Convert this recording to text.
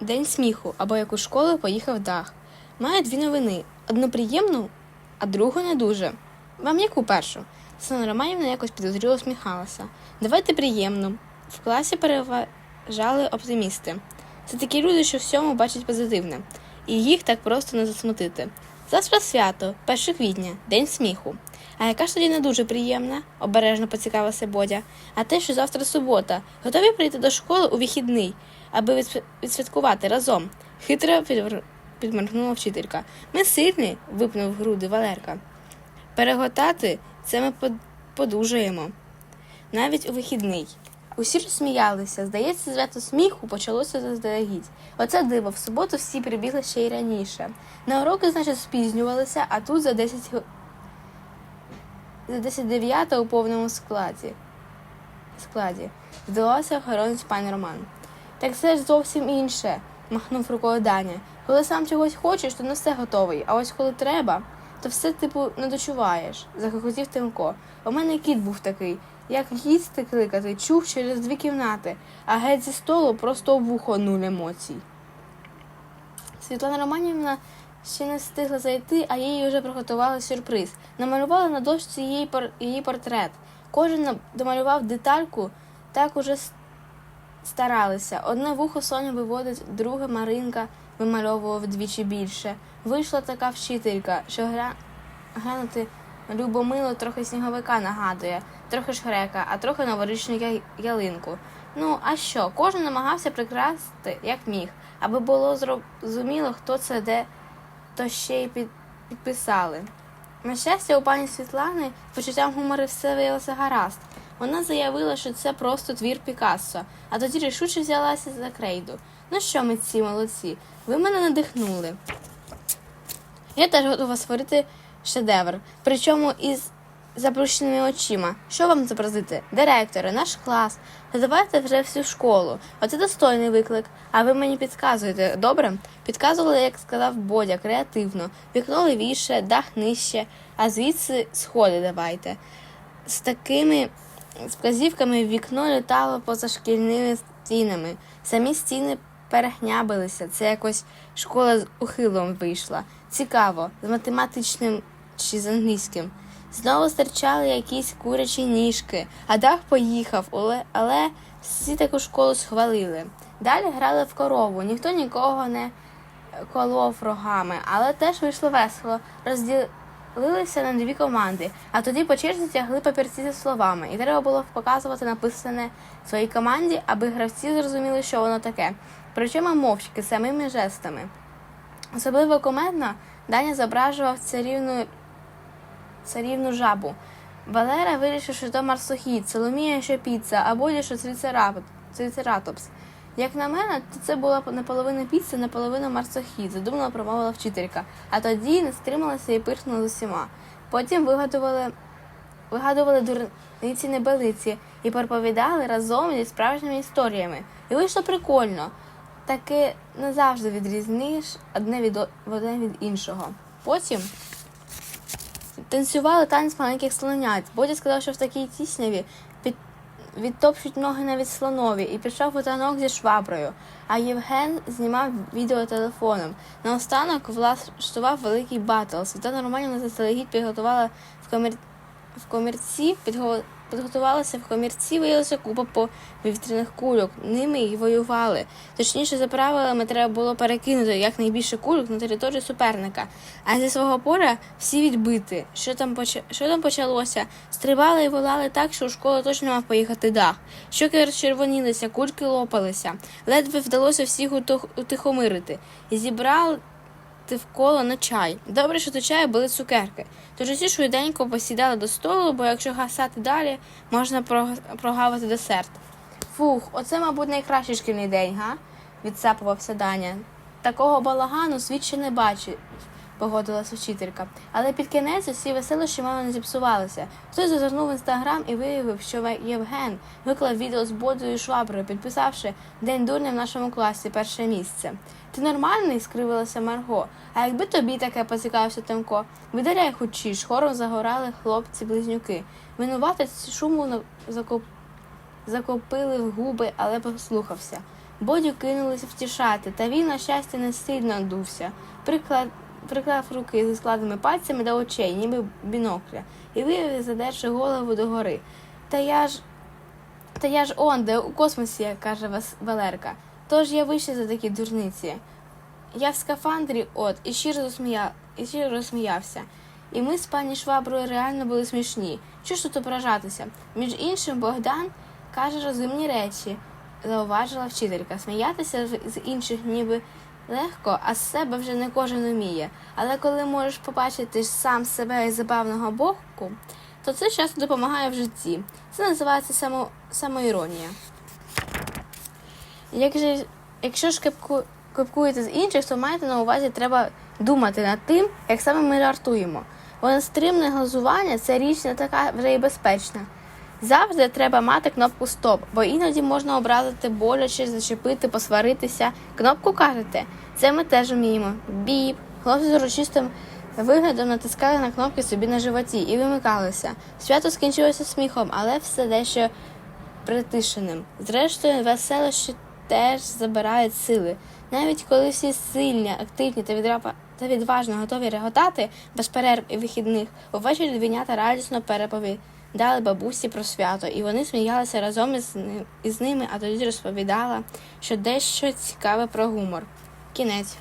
день сміху або як у школу поїхав дах. Має дві новини: одну приємну, а другу не дуже. Вам яку першу? Сана Романівна якось підозріло усміхалася. Давайте приємну. В класі переважали оптимісти. Це такі люди, що всьому бачать позитивне, і їх так просто не засмутити. Завтра свято, 1 квітня, день сміху. А яка ж тоді не дуже приємна, обережно поцікавився Бодя. А те, що завтра субота, готові прийти до школи у вихідний, аби відсвя- відсвяткувати разом. Хитро підвер- підморгнула вчителька. Ми сильні, випнув груди Валерка. Переготати це ми под- подужаємо. Навіть у вихідний. Усі розсміялися. Здається, свято сміху почалося заздалегідь. Оце диво, в суботу всі прибігли ще й раніше. На уроки, значить, спізнювалися, а тут за 10 г- за 10 дев'ята у повному складі. складі. Здавався охоронець пан Роман. Так це ж зовсім інше, махнув рукою Даня. Коли сам чогось хочеш, то на все готовий, а ось коли треба, то все, типу, не дочуваєш, захохотів Тимко. У мене кіт був такий. Як їсти кликати, чув через дві кімнати, а геть зі столу просто вухо нуль емоцій. Світлана Романівна ще не встигла зайти, а їй вже приготували сюрприз. Намалювали на дошці її, пор- її портрет. Кожен домалював детальку, так уже старалися. Одне вухо Соня виводить, друге Маринка вимальовував вдвічі більше. Вийшла така вчителька, що гля... глянути Любомило трохи сніговика нагадує, трохи шрека, а трохи новорічну я- ялинку. Ну, а що? Кожен намагався прикрасти, як міг, аби було зрозуміло, хто це де, то ще й під... підписали. На щастя, у пані Світлани почуттям гумору все виявилося гаразд. Вона заявила, що це просто твір Пікассо, а тоді рішуче взялася за крейду. Ну що, ми ці молодці, ви мене надихнули. Я теж готова створити шедевр, причому із заплющеними очима. Що вам зобразити? Директори, наш клас. Задавайте вже всю школу. Оце достойний виклик. А ви мені підказуєте, добре? Підказували, як сказав Бодя, креативно. Вікно левіше, дах нижче, а звідси сходи давайте. З такими вказівками вікно літало поза шкільними стінами. Самі стіни перехнябилися. Це якось школа з ухилом вийшла. Цікаво, з математичним чи з англійським. Знову стирчали якісь курячі ніжки, а дах поїхав, але, всі таку школу схвалили. Далі грали в корову, ніхто нікого не колов рогами, але теж вийшло весело. Розділилися на дві команди, а тоді по черзі тягли папірці зі словами, і треба було показувати написане своїй команді, аби гравці зрозуміли, що воно таке. Причому мовчки, самими жестами. Особливо комедно Даня зображував царівну, царівну жабу. Валера вирішив, що то марсохід, Соломія, що піца, а Бодя, що трицератопс. Як на мене, то це була наполовину піца, наполовину марсохід, задумала промовила вчителька, а тоді не стрималася і пирхнула з усіма. Потім вигадували, вигадували дурниці небелиці і проповідали разом зі справжніми історіями. І вийшло прикольно. Таки не завжди відрізниш одне від, одне від іншого. Потім танцювали танець маленьких слонять. Бодя сказав, що в такій тісняві під... відтопчуть ноги навіть слонові, і пішов у танок зі шваброю. А Євген знімав відео телефоном. Наостанок влаштував великий батл. Світлана Романівна заздалегідь підготувала в комер... в комірці, підго... підготувалася в комірці, виявилася купа повітряних кульок. Ними й воювали. Точніше, за правилами треба було перекинути якнайбільше кульок на територію суперника. А зі свого поля всі відбити. Що там, поч... що там почалося? Стрибали і волали так, що у школу точно мав поїхати дах. Щоки розчервонілися, кульки лопалися. Ледве вдалося всіх утих- утихомирити. І зібрали в коло на чай. Добре, що до чаю були цукерки. Тож усі швиденько посідали до столу, бо якщо гасати далі, можна прогавити десерт. Фух, оце, мабуть, найкращий шкільний день, га? відсапувався Даня. Такого балагану світ ще не бачив, погодилася вчителька. Але під кінець усі веселощі мало не зіпсувалися. Хтось зазирнув в інстаграм і виявив, що Євген виклав відео з Бодою шваброю, підписавши День дурня в нашому класі перше місце. Ти нормальний? скривилася Марго. А якби тобі таке поцікавився Тимко? Видаляй хочеш, хором загорали хлопці-близнюки. Винуватець шуму закоп... закопили в губи, але послухався. Бодю кинулися втішати, та він, на щастя, не сильно дувся. Приклад, приклав руки зі складеними пальцями до очей, ніби бінокля, і виявив, задерши голову догори. Та я ж. Та я ж он, де у космосі, каже Вас- Валерка. Тож я вище за такі дурниці. Я в скафандрі, от, і щиро засмія... і щиро розсміявся. І ми з пані Шваброю реально були смішні. Що ж тут ображатися? Між іншим, Богдан каже розумні речі, зауважила вчителька. Сміятися з інших ніби легко, а з себе вже не кожен уміє. Але коли можеш побачити сам себе із забавного боку, то це часто допомагає в житті. Це називається само... самоіронія. Як же, якщо ж кепкуєте з інших, то маєте на увазі, треба думати над тим, як саме ми жартуємо. Бо нестримне глузування це річ не така вже і безпечна. Завжди треба мати кнопку Стоп, бо іноді можна образити боляче, зачепити, посваритися. Кнопку кажете, це ми теж вміємо. Біп. Хлопці з урочистим виглядом натискали на кнопки собі на животі і вимикалися. Свято скінчилося сміхом, але все дещо притишеним. Зрештою, веселощі теж забирають сили. Навіть коли всі сильні, активні та відрапа та відважно готові реготати без перерв і вихідних, увечері двійнята радісно переповідали бабусі про свято, і вони сміялися разом із, із ними, а тоді розповідала, що дещо цікаве про гумор. Кінець.